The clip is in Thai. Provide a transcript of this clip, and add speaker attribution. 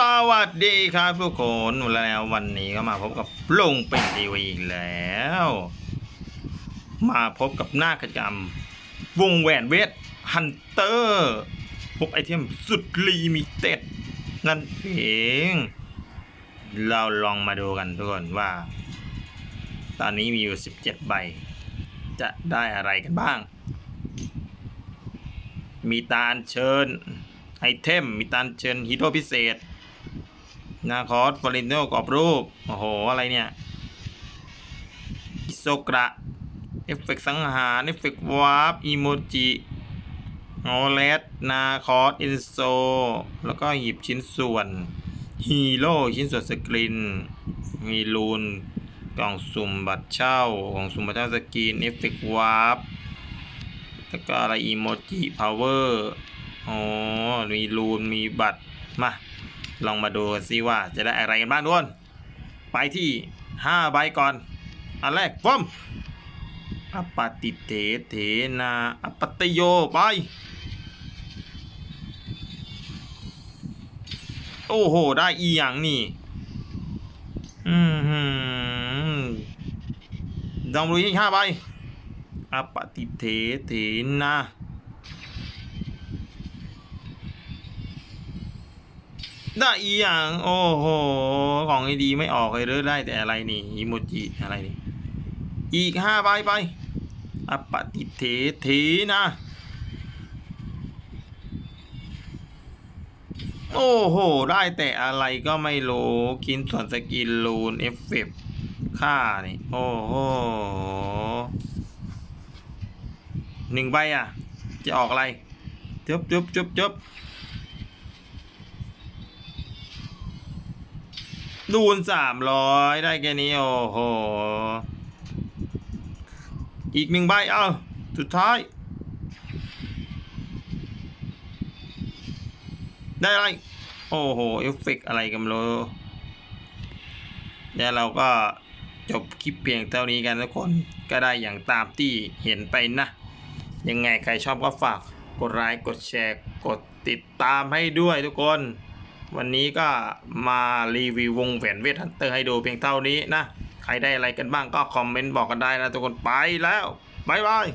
Speaker 1: สวัสดีครับทุกคนแล้ววันนี้ก็มาพบกับลุงเป็นทีวีอีกแล้ว มาพบกับหน้ากิจกรรม วงแหวนเวทฮันเตอร์พบไอเทมสุดลิมิเต็ดนั่นเอง เราลองมาดูกันทุกคนว่า ตอนนี้มีอยู่ 17 ใบ จะได้อะไรกันบ้าง มีตาอัญเชิญไอเทมมีตาอัญเชิญฮีโร่พิเศษ นาคอสฟอรินโนกรอบรูป โอ้โห อะไรเนี่ยอิโซกระเอฟเฟกต์สังหารเอฟเฟกต์วาร์ปอีโมจิโอเลสนาคอสอินโซ แล้วก็หยิบชิ้นส่วนฮีโร่ชิ้นส่วนสกรีนมีลูนกล่องสุ่มบัตรเช่ากล่องสุ่มบัตรเช่าสกรีนเอฟเฟกต์วาร์ปแล้วก็อะไรอีโมจิพาวเวอร์อ๋อมีรูนมีบัตรมา ลองมาดูซิว่าจะได้อะไรกันบ้างทุกคนไปที่ห้าใบก่อน อันแรกฟ้มอปติเถเถนาอปตโยไป โอ้โห ได้อีหยังนี่ อืมหืมลองดูอีกห้าใบอปติเถเถนา ได้อีอย่างโอ้โหของไอดีไม่ออกเลยเลยได้แต่อะไรนี่อิโมจิอะไรนี่ อีกห้าใบไปอปติเถเถนะโอ้โห ได้แต่อะไรก็ไม่รู้กินส่วนสกินลูนเอฟเฟกค่านี่ โอ้โหหนึ่งใบอะ จะออกอะไรจบจบจบจบ ดูนสามร้อยได้แค่นี้ โอ้โห อีกหนึ่งใบ เอาสุดท้าย ได้อะไร โอ้โห เอฟเฟกต์อะไรกันเลแล้วเราก็จบคลิปเพียงเท่านี้กันทุกคนก็ได้อย่างตามที่เห็นไปนะ ยังไงใครชอบก็ฝากกดไลค์กดแชร์ กดติดตามให้ด้วยทุกคน วันนี้ก็มารีวิววงแหวนเวทฮันเตอร์ให้ดูเพียงเท่านี้นะ ใครได้อะไรกันบ้างก็คอมเมนต์บอกกันได้นะทุกคนไปแล้วบายบาย